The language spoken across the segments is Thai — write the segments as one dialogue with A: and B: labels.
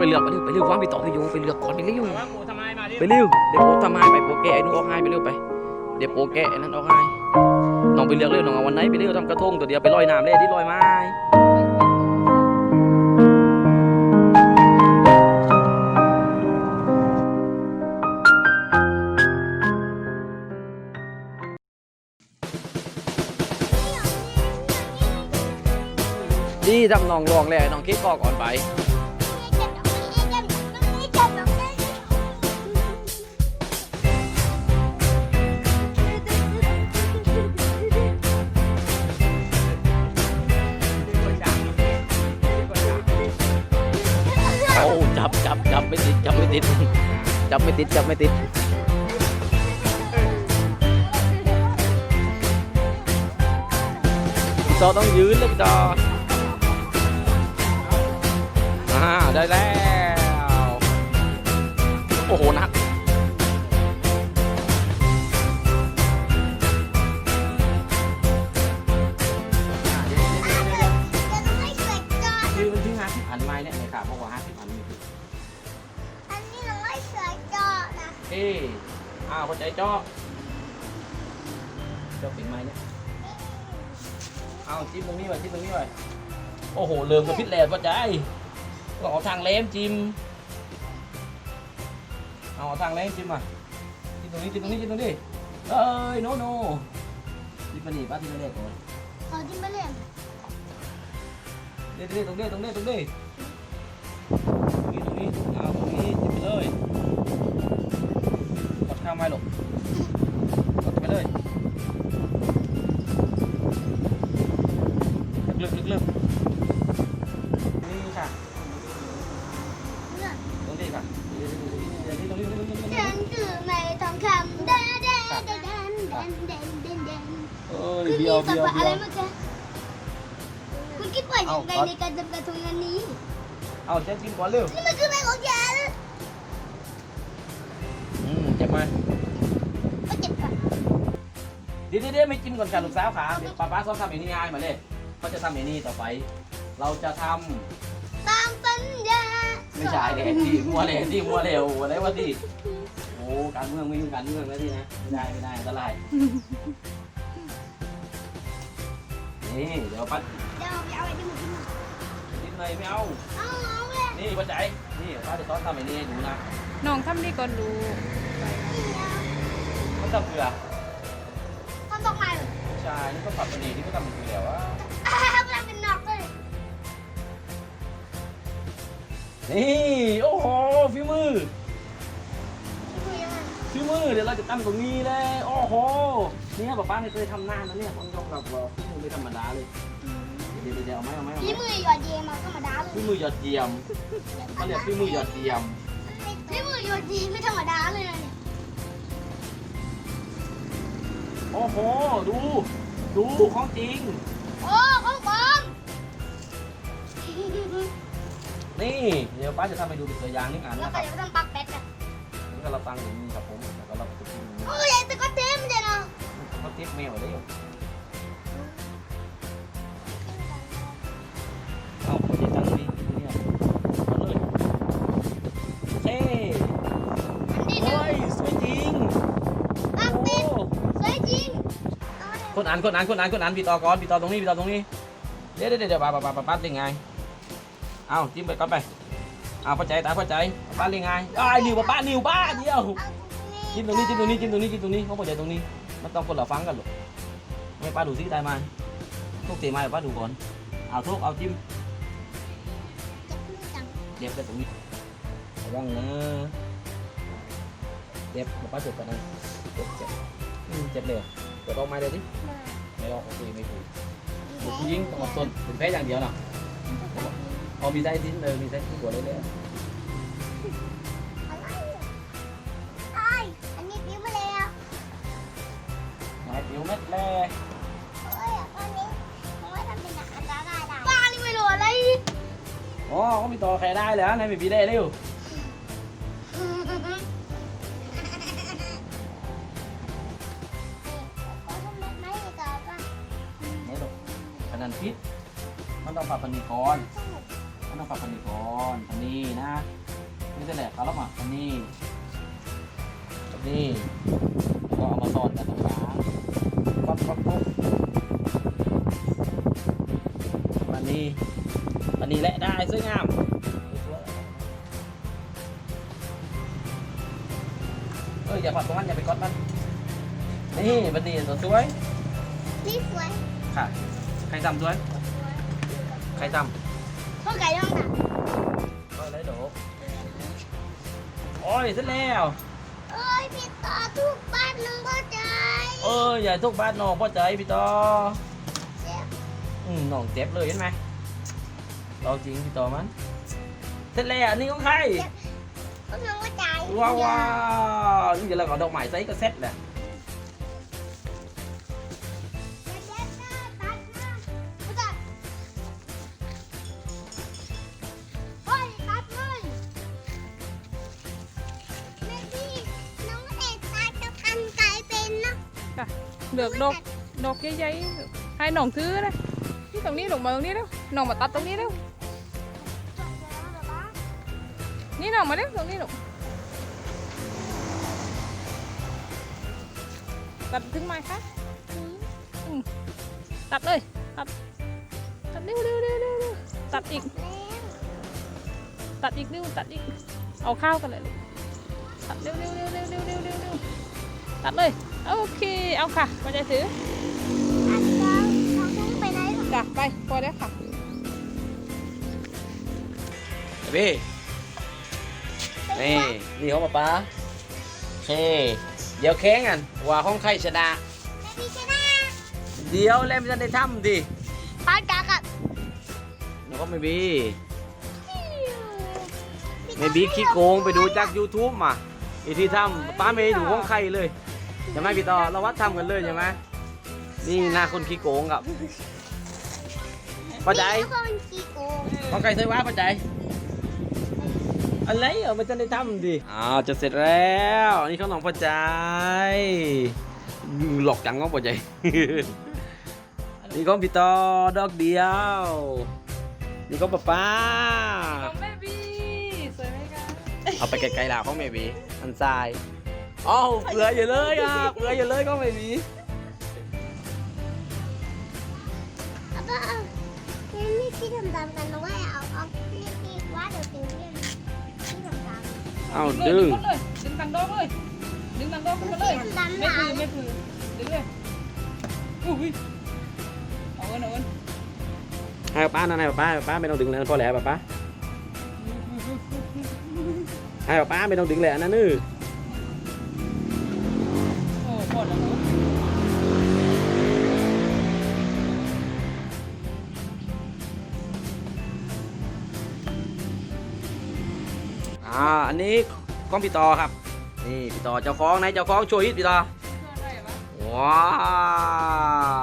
A: ไป
B: เลือกไปเลือกไปเลือกวางไปต่อไปอยู่ไปเลือกก่อนไปเร็ว
A: แต่ว่าหมูทำไมมาดิ
B: ไปเร็วเดี๋ยวโป๊ทำให้ไปโป๊แกะไอ้นู้นออกให้ไปเร็วไป เดี๋ยวโป๊แกะไอ้นั้นออกให้น้องไปเลือกเร็วน้องเอาวันไหนไปเร็วทำกระทงตัวเดียวไปลอยน้ำเลยที่ลอยไม้ดีทำน้องลองแล้วน้องคิดกอกก่อนไป ไม่ติดจับไม่ติดจับไม่ติดจับไม่ติดพี่ต่อต้องยืนเลยพี่ต่ออ่าได้แล้ว โอ้โหนัก จเจาะเจาะปิดไม้เนี่ยเอาจิ้มตรงนี้ไว้จิ้มตรงนี้ไว้โอ้โหเริ่มกับพิษแหลดว่าใจก็เอาทางเล้มจิ้มเอาเอาทางเล้มจิ้มมาจิ้มตรงนี้จิ้มตรงนี้จิ้มตรงนี้เอ้ยโนโนจิ้มมาดิป้าจิ้มมาเด็กก่อนเด็ดเด็ดตรงนี้ตรงนี้ตรงนี้ตรงนี้ตรงนี้เอา เอ้ยเดียวเดียวเดียว
C: คุณคิดว่าอย่างไรในการทำกระทงอันนี้
B: เอาเช็ดกินก่อนเร็ว
C: นี่มันคือแม่ของฉัน
B: อืมเจ็บไหม
C: ก็เจ็บค่ะ
B: เดี๋ยวเดี๋ยวเดี๋ยวไม่จิ้มก่อนค่ะลูกสาวขาเดี๋ยวป้าป้าซ้อมทำอย่างนี้ง่ายมาเลยเขาจะทำอย่างนี้ต่อไป เราจะทำ
C: ตามสัญญา
B: ไม่ใช่เลยที่มัวเลยที่มัวเร็วอะไรวะที่โอ้ การเมืองไม่ยุ่งการเมืองแล้วที่นะไม่ได้ไม่ได้อันตรายนี่เดี๋ยวปัด
C: เดี๋ยวเอาไปเอาไอ้ที่มือ
B: นิดหน่อยไม่เอา
C: เอาเอาเลย
B: นี่ปัจจัยนี่ป้าจะซ้อนทำแบบนี้ให้ดูนะ
D: น้องทำดีก่อนดู
B: มันทำเกลือ
C: ทำตกใหม่
B: ใช่นี่ก็ปรับตัวนี้ที่ก็ทำเป็นเกลือวะ
C: อ่ามันเป็นหนอกเลย
B: นี่โอ้โหฝีมือ
C: คุยยังไง
B: ฝี มือเดี๋ยวเราจะตั้งตรงนี้เลยโอ้โหเนี่ยป้าป้าไม่เคยทำนานนะเนี่ยผมยอมรับว่าฝีมือไม่ธรรมดาเลยเดี๋ยวเดี๋ยวเอาไหมเอาไหมเอาไหม
C: พี่มือหยอดเยมาธรรมดาเลย
B: ฝีมือยอดเยี่ยมเขาเรียกฝีมือยอดเยี่ยม
C: พี่มือหยอดเยไม่ธรรมดาเลยนะเนี่ย
B: โอ้โหดู ดูของจริง
C: โอ้ของปลอม
B: นี่เดี๋ยวป้าจะทำให้ดูเป็นตัวอย่างหนึงอัน
C: แล้ว
B: นะค
C: ก็
B: รับ
C: จะทำปักเป็ดนะ
B: นี่ ก็เราตั้งอย่างนี้ครับผมแล้วก็เราจะกินอย่างนี้
C: โอ้ยแต่ก็เต็มเลยนะ
B: เขาติ๊กแมวได้อยู่เอาเขาจะตั้งนี่เนี่ยเอาเลยเท่
C: อันนี้
B: โอ้ยสวยจริง
C: ปัก
B: โอ้
C: เป็ดสวยจริงเอาเลย
B: คนอ่านคนอ่านคนอ่านคนอ่านพี่ต่อก่อนพี่ต่อตรงนี้พี่ต่อตรงนี้ เดี๋ยวเดี๋ยวเดี๋ยวป้าป้าป้าป้าป้าได้ไง เอาจิ้มไปก่อนไปเอาเข้าใจตามเข้าใจป้าเรียงไงไอ้ายนิวป้าป้านิวป้าเดียว
C: เอา
B: จิ้มตรงนี้จิ้มตรงนี้จิ้มตรงนี้จิ้มตรงนี้เขาเข้าใจตรงนี้มันต้องคนละฟังกันหรอกไม่ป้าดูซิได้ไหมทุกตีมาป้าดูก่อนเอาทุกเอาจิ้ม
C: จัง
B: เด็บไปตรงนี้ระวังนะเด็บป้าจุดกันนะเจ็บเจ็บอืมเจ็บเลยเหรอเปิดออกไม้เลยดิ
C: มา
B: ไม่ออกโอเคไม่ถูกเด็กผู้หญิงต้องอดทนเป็นแพ้อย่างเดียวนะ เอามีไส้ทิ้นเลยมีไส้ทิ้นหัวเลยเลย
C: อะไรไอ้อันนี้ปิ้วมาแล้ว
B: หายผิวเม็ดแรก
C: เอ้ยตอนนี้ผมว่าทำเป็นอันตรายได้ป้านี่ไม่รู้อะไร
B: อ๋อเขามีต่อแค่ได้แล้วนายไม่มีได้เร็วไม่หรอกขนาดพิษมามันต้องปรับพันนี้ก่อนมันต้องปรับพันนี้ก่อนพันนี้ นะนี่จะแหละเขาแล้วมาพันนี้พันนี้แล้วก็เอามาซ่อนกันตรงกลางปั๊บปั๊บปั๊บพันนี้พันนี้แหละได้สวยงามเอออย่าปัดตรงนั้นอย่าไปก๊อดมันนี่พันนี้ตัวสวย
C: นี่สวย
B: ค่ะ ใครทำด้วย โอ้ยเสร็จแล้ว
C: เอ้ยพี่ต่อทุกบ้านน้องพ่อใจ
B: เอออย่าทุกบ้านน้องพ่อใจพี่ต่อ
C: เจ็บ
B: อืมน้องเจ็บเลยเห็นไหมเราจริงพี่ต่อมันเสร็จแล้วนี่ของใคร
C: พ่อน้องพ่อใจ
B: ว้าวว้าวนี่เดี๋ยวเราก็เอาดอกไม้ใส่ก็เสร็จแหละ
C: เหลือก
D: ดอกดอกใหญ่ๆให้หน่องซื้อนะที่ตรงนี้หองมาตรงนี้แล้วหน่องมาตัดตรงนี้แล้วนี่หน่องมาเร็วตรงนี้หลงตัดถึงไหมคะตัดเลยตัดตัดเร็วเร็วเร็วเร็วตัดอีก ตัดอีกเร็วตัดอีกเอาข้าวกันเลยตัดเร็วเร็วเร็วเร็วเร็วเร็วตัดเลย โอเค เอาค่ะมาใจถือ
C: อันเดียวเราต้องไปไหนหรอ
D: จ้ะไปพอแล้วค่ะ
B: พี่นี่นี่ของป้าป้าโอเคเดี๋ยวแข่งกันว่าของใครชนะ
C: แม่พี่ชนะ
B: เดี๋ยวเล่นจะได้ทำดิ
C: ปานกากับ
B: แล้วก็ไม่บีไม่บีขี้โกงไปดูจาก YouTube มาอีที่ทำป้าไม่ดูของใครเลย ใช่ไหมพี่ต่อเราวัดทำกันเลยใช่ไหมนี่หน้าคนขี้โกงกับป้าใจ
C: พี่คนขี้โกง
B: ของใครใส่ว่าป้าใจอะไรเออมันจะได้ทำดิอ้าวจะเสร็จแล้วนี่ข้าวหนองป้าใจหลอกจังของป้าใจนี่ของพี่ต่อดอกเดียวนี่ของป้าป้า
D: ของแม่บีสวยไหมคะ
B: เอาไปไกลๆล่ะของเมบีอันทราย อ้าวเกลืออยู่เลยอะเกลืออยู่เลยก็เมบี
C: แล้วก็เอานี่ที่ดำๆกันนะเว้เอาเอานี่ที่ว่าเดี๋ยวติวเนี่ยที่ดำ
B: อ้าว
D: เลย
B: ดึง
D: ดเลยดึงตังโดอกเลยดึงตังโดอกขึ้นมาเลยไม่
C: ห
D: พื
C: นา
D: อไม่พือดึงเลยอุ้ยเอาเงินเอาเงิน
B: ให้ป้านั่นให้ป้าป้าไม่ต้องดึงแล้วพอแล้วป้าให้ป้าไม่ต้องดึงแล้วนะนื้อ
D: อ่า
B: อันนี้ของพี่ต่อครับ นี่พี่ต่อเจ้าของไหนเจ้าของช่วยฮิตพี่ต่อ
D: ช่วยได้ปะ
B: ว้า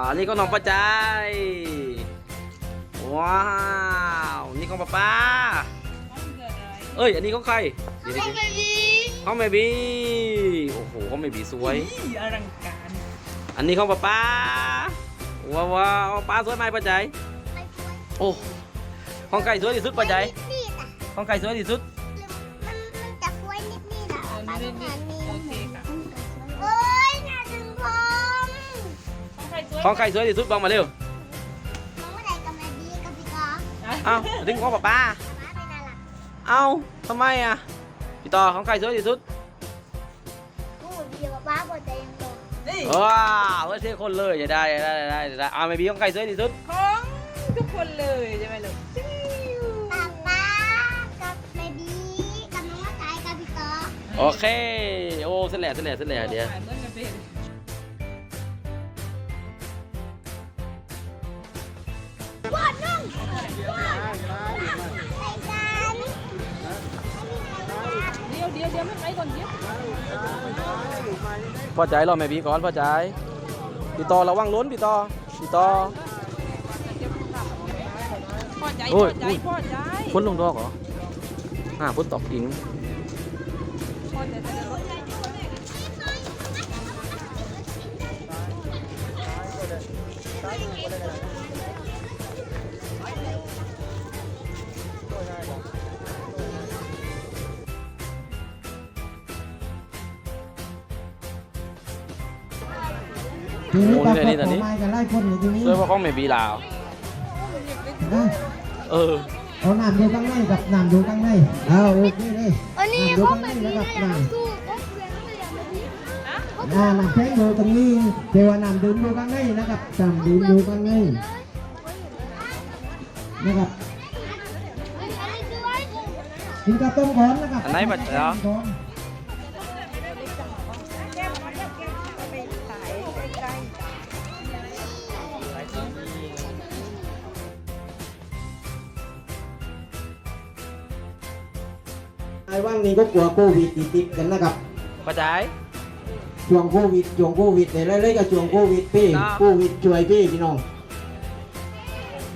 B: วอันนี้ก็น้องป้าใจว้าวนี่ของป้าป้า
D: มันเกิดอะไร
B: เอ้ยอันนี้ของใครเดี๋ยว
C: ไม่
B: ๆ
C: ไปดี
B: ๆของเมบีโอ้โหของเมบีสวย
D: อีอลังการ
B: อันนี้ของป้าป้าว้าวว้าวป้าสวยไหมป้าใจ
C: ไม่สวย
B: โอ้ของไก่สวยที่สุดป้าใจ
C: นี่อะ
B: ของไก่สวยที่สุด
D: ของใครสวย
B: ของไก่สวยที่สุดบอกมาเร็ว
C: น้องไม่ได้กับแม่ดีกับพี่กอล์ฟ
B: เอ้าดึงของป้าป้า
C: ป้าเป็นอะไรล่ะ
B: เอ้าทำไมอะพี่ต่อของไก่สวยที่สุด
C: กูดีกว่าป้าปวดใจยังโดน
D: นี่
B: ว้าวเท่คนเลยอย่าได้อย่าได้อย่าได้อย่าได้เอาเมบีของไก่สวยที่สุด
D: ของทุกคนเลยใช่ไหมลูกจิ้ว
C: ป้าป้ากับแม่ดีกับน้องว่าใจกับพี่กอล์ฟ
B: โอเคโอ้เสร็จแล้วเสร็จแล้วเสร็จแล้วเดี๋ยว
D: ขาย
B: พอใจรอเมบีก่อนพอใจพี่ต่อระวังล้นพี่ต่อพี่ต่อ
D: พ่อใจ
B: โอ้
D: พ่อยใจ
B: อุ้ย
D: พ่อใจ
B: พ้นลงดอกเหรออ่าพ้นตอกอิง
D: พ่
E: ทีนี้ก็
B: โอ้ยนี่ตอนนี้
E: ขอไม้กันไล่คนอยู่ทีนี้
B: ช่วยพ่อของเมบีลาว
E: นะ
B: เออ
E: เอาน้ำดูข้างในกับน้ำดูข้างในเอาโอเคเลย
C: อันนี้เขา
E: ข้างใน
C: แบบ
E: แล้ว
C: นี้
E: กับ
C: เลย
E: น้
C: เขาเรียนเขาเรียนแบบนี้ำ
E: อ่าน้ำแข็งอยู่ตรงนี้เทวาน้ำดื่มดูข้างในนะครับน้ำดื่มดูข้างในนะครับ
C: อันนี้คือว่า
E: กินกับต้มก้อนนะครับ
B: อันไหนบัดเดี๋ยว
E: ต้มก้อน นี้ก็กลัวโควิดติดๆกันนะครับ
B: เข้าใจ
E: ช่วงโควิดช่วงโควิดเนี่ยเล่ๆกับช่วงโควิดพี่
B: ครับ
E: โควิดช่วยพี่พี่น้อง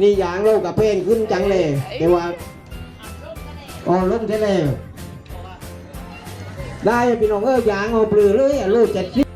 E: นี่ยางโลกกับเพลงขึ้นจังเลยแต่ว่าอ๋อลงใช่เลยได้พี่น้องเออยางเอาปลือเลยอะโลกเจ็ดสิบ